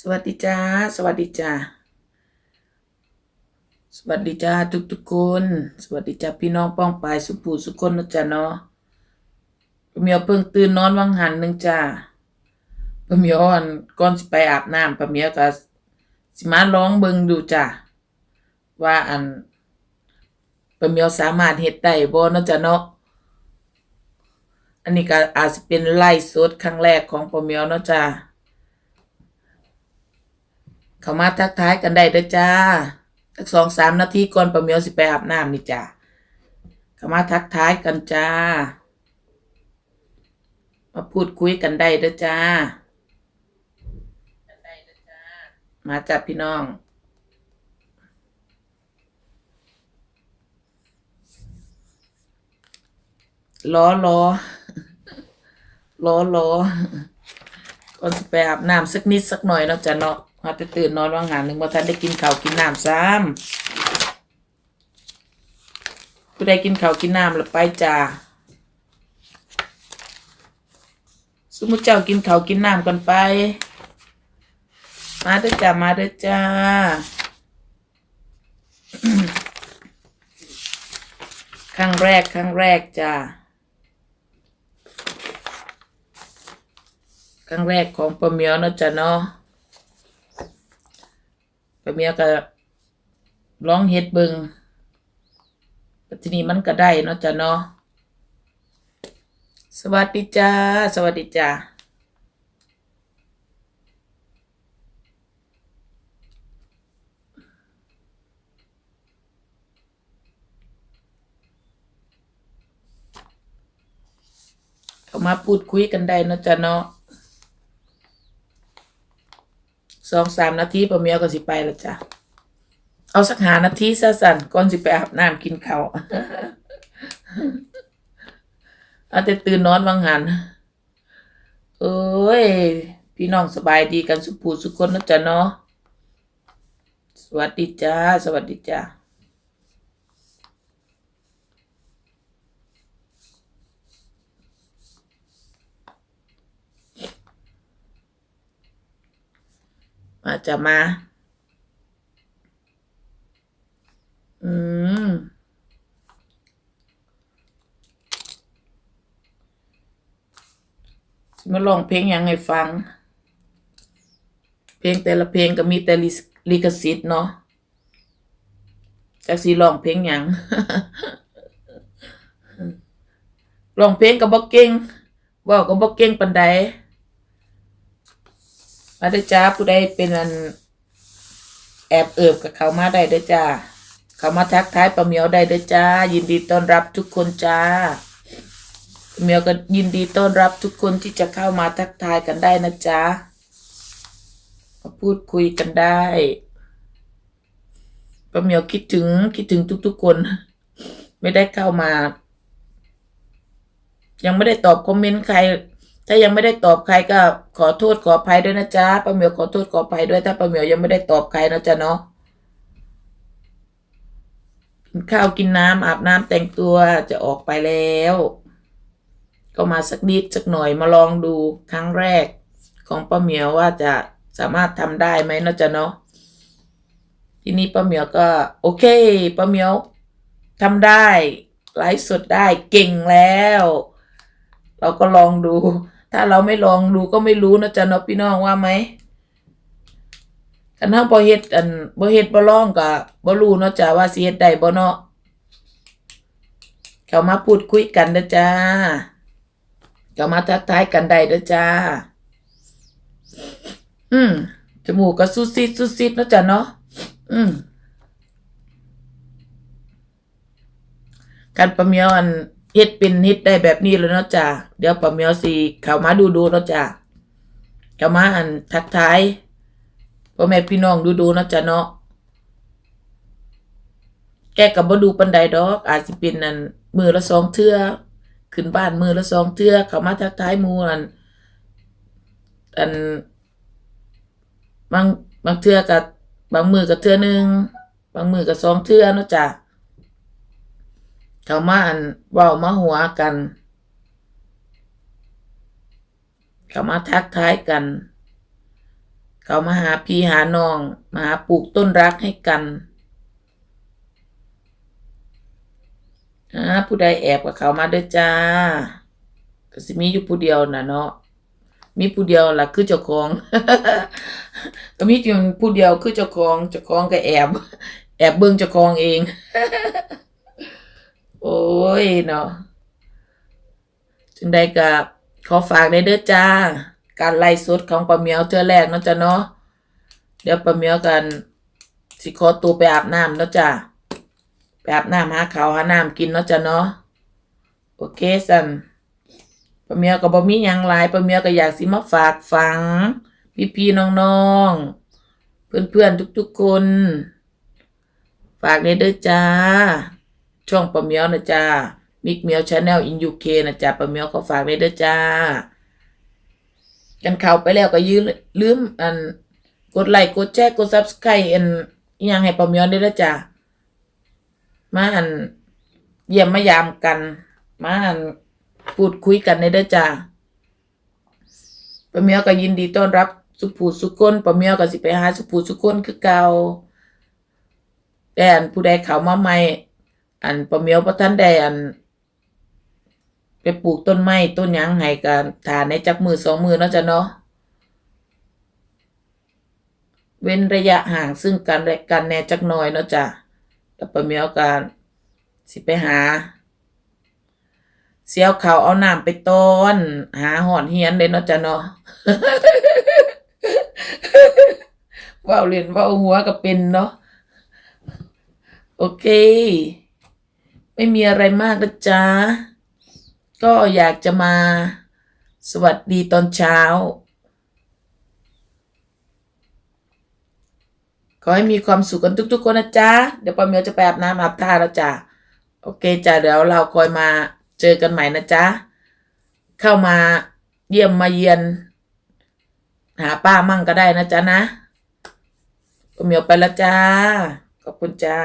สวัสดีจ้า สวัสดีจ้า สวัสดีจ้าทุกทุกๆคน สวัสดีจ้าพี่น้องป้องปายสุภูสุคนนะจ้าเนาะเมียวเพิ่งตื่นนอนวังหันหนึ่งจ้า ป้าเมียวอันก่อนสิไปอาบน้ำป้าเมียวก็สิมาลองเบิ่งดูจ้าว่าอันป้าเมียวสามารถเฮ็ดได้บ่เนาะจ้าเนาะอันนี้ก็อาจจะเป็นไลฟ์สดครั้งแรกของป้าเมียวเนาะจ้าเข้ามาทักทายกันได้เด้อจ้าสักสองสามนาทีก่อนปะเมียวสิไปอาบน้ำนี่จ้าเข้ามาทักทายกันจ้ามาพูดคุยกันได้เด้อจ้า มาจับพี่น้อง ล้อล้อล้อล้อก่อนสิไปอาบน้ำสักนิดสักหน่อยเนาะจ้ะเนาะมาจะตื่นนอนว่างงานหนึ่งว่าท่านได้กินข้าวกินน้ำซ้ำผู้ใดกินข้าวกินน้ำแล้วไปจ้าสมมุติเจ้ากินข้าวกินน้ำกันไป มาเด้อจ้ามาเด้อจ้าครั้งแรกครั้งแรกจ้าครั้งแรกของปะเมียวนะจ้ะเนาะปะเมียวก็ร้องเฮ็ดเบิงปัจจุบันมันก็ได้เนาะจ้ะเนาะสวัสดีจ้า สวัสดีจ้า เข้ามาพูดคุยกันได้นะจ้ะเนาะสองสามนาทีปะเมียก็สิไปล้วจ้ะ เอาสักหานาทีซะสั่นก่อนสิไปอาบน้ำกินข้าวเอาแต่ตื่นนอนวังหันเอ้ย พี่น้องสบายดีกันสุขผูสุขคนนะจ๊ะเนาะ สวัสดีจ้า สวัสดีจ้า มาจะมา อืม มาลองเพลงยังให้ฟัง เพลงแต่ละเพลงก็มีแต่ลิลิขสิทธิ์เนาะจากสีลองเพลงยังลองเพลงก็บ่เก่งว้าก็บ่เก่งปานใด มาได้จ้าผู้ใดเป็นอันแอบเอิบกับเขามาได้เด้อจ้า เขามาทักทายป้าเมียวได้เด้อจ้า ยินดีต้อนรับทุกคนจ้าเมียวก็ยินดีต้อนรับทุกคนที่จะเข้ามาทักทายกันได้นะจ๊ะมาพูดคุยกันได้ป้าเมียวคิดถึงคิดถึงทุกๆคน ไม่ได้เข้ามา ยังไม่ได้ตอบคอมเมนต์ใคร ถ้ายังไม่ได้ตอบใครก็ขอโทษขออภัยด้วยนะจ๊ะป้าเหมียวขอโทษขออภัยด้วยถ้าป้าเหมียวยังไม่ได้ตอบใครนะจ๊ะเนาะกินข้าวกินน้ำอาบน้ำแต่งตัวจะออกไปแล้ว ก็มาสักนิดสักหน่อยมาลองดูครั้งแรก ของป้าเหมียวว่าจะสามารถทำได้ไหมนะจ๊ะเนาะทีนี้ป้าเหมียวก็ โอเคป้าเหมียวทำได้ไลฟ์สดได้เก่งแล้ว เราก็ลองดู ถ้าเราไม่ลองดูก็ไม่รู้นะจ๊ะเนาะพี่น้องว่าไหมกันถ้าบ่เฮ็ดอันบ่เฮ็ดบ่ลองก็บ่รู้เนาะจ้ะว่าสิเฮ็ดได้บ่เนาะเข้ามาพูดคุยกันเด้อจ้าเข้ามาทักทายกันได้เด้อจ้า อืมจมูกก็สุดซิดสุดซิดเนาะจ้ะเนาะอืมการประเมียวอัน เฮ็ดเป็นเฮ็ดได้แบบนี้แล้วเนาะจ้ะเดี๋ยวประเมียวสิเข้ามาดูดูๆเนาะจ้ะเข้ามาอันทักทายพ่อแม่พี่น้องดูดูๆเนาะจ้ะเนาะแกก็บ่ดูปานใดดอก อาจสิเป็นอันมือละสองเทื่อขึ้นบ้านมือละสองเทื่อเข้ามาทักทายมูอันอันบางบางเทื่อกับบางมือกับเทื่อหนึ่งบางมือกับสองเทื่อเนาะจ้ะ เขามาอันเว้ามาหัวกัน เขามาทักทายกัน เขามาหาพี่หาน้อง มาหาปลูกต้นรักให้กันผู้ใดแอบกับเขามาด้อจ้าก็สิมีอยู่ผู้เดียวน่ะเนาะมีผู้เดียวล่ะคือเจ้าของ ก็มีเพียงผู้เดียวคือเจ้าของเจ้าของก็แอบ แอบเบิ่งเจ้าของเอง ยเนาะจึงได้ก็ขอฝากได้เด้อจ้า การไล่สดของป้าเมียวเทื่อแรกเนาะจ้ะเนาะเดี๋ยวป้าเมียวกันสิขอตัวไปอาบน้ำเนาะจ้ะไปอาบน้ำหาเขาหาน้ำกินเนาะจ้ะเนาะโอเคสันป้าเมียวก็บ่มีหยังหลายป้าเมียวก็อยากสิมาฝากฝัง พี่ๆน้องๆเพื่อนๆทุกๆคน ฝากได้เด้อจ้า ช่องป้าเมียวนะจ้ามิกเมียวชาแนลอินยูเคนะจ้าป้าเมียวก็ฝากได้เด้อจ้า กันเข้าไปแล้วก็ยืมลืมอันกดไลค์กดแชร์กด Subscribe อันยังให้ป้าเมียวได้เด้อจ้ามาอันเยี่ยมมายามกันมาอันพูดคุยกันในเด้อจ้าป้าเมียวก็ยินดีต้อนรับสุภูสุคนป้าเมียวก็สิไปหาสุภูสุคนคือเก่าแต่อันผู้ใดเข้ามาใหม่ อันป้าเมียวบ่ทันได้อัน ไปปลูกต้นไม้ต้นหยังให้กันทานในจักมือสองมือเนาะจ้ะเนาะเว้นระยะห่างซึ่งกันและกันแน่จักหน่อยเนาะจ้ะแล้วป้าเมียวกันสิไปหา เสียวเขาวเอาน้ำไปต้อนหาหอนเฮียนเลยเนาะจ้ะเนาะว้าเล่นว้าหัวก็เป็นเนาะโอเค ไม่มีอะไรมากนะจ๊ะ ก็อยากจะมาสวัสดีตอนเช้า ขอให้มีความสุขกันทุก ๆ คนนะจ๊ะ เดี๋ยวป้าเมียวจะไปอาบน้ำอาบท่าแล้วจ้ะ โอเคจ้ะเดี๋ยวเราคอยมาเจอกันใหม่นะจ๊ะ เข้ามาเยี่ยมมาเยียน หาป้ามั่งก็ได้นะจ๊ะนะป้าเมียวไปแล้วจ้า ขอบคุณจ้า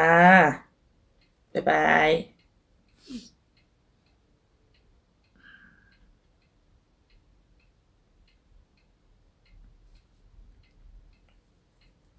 บ๊ายบาย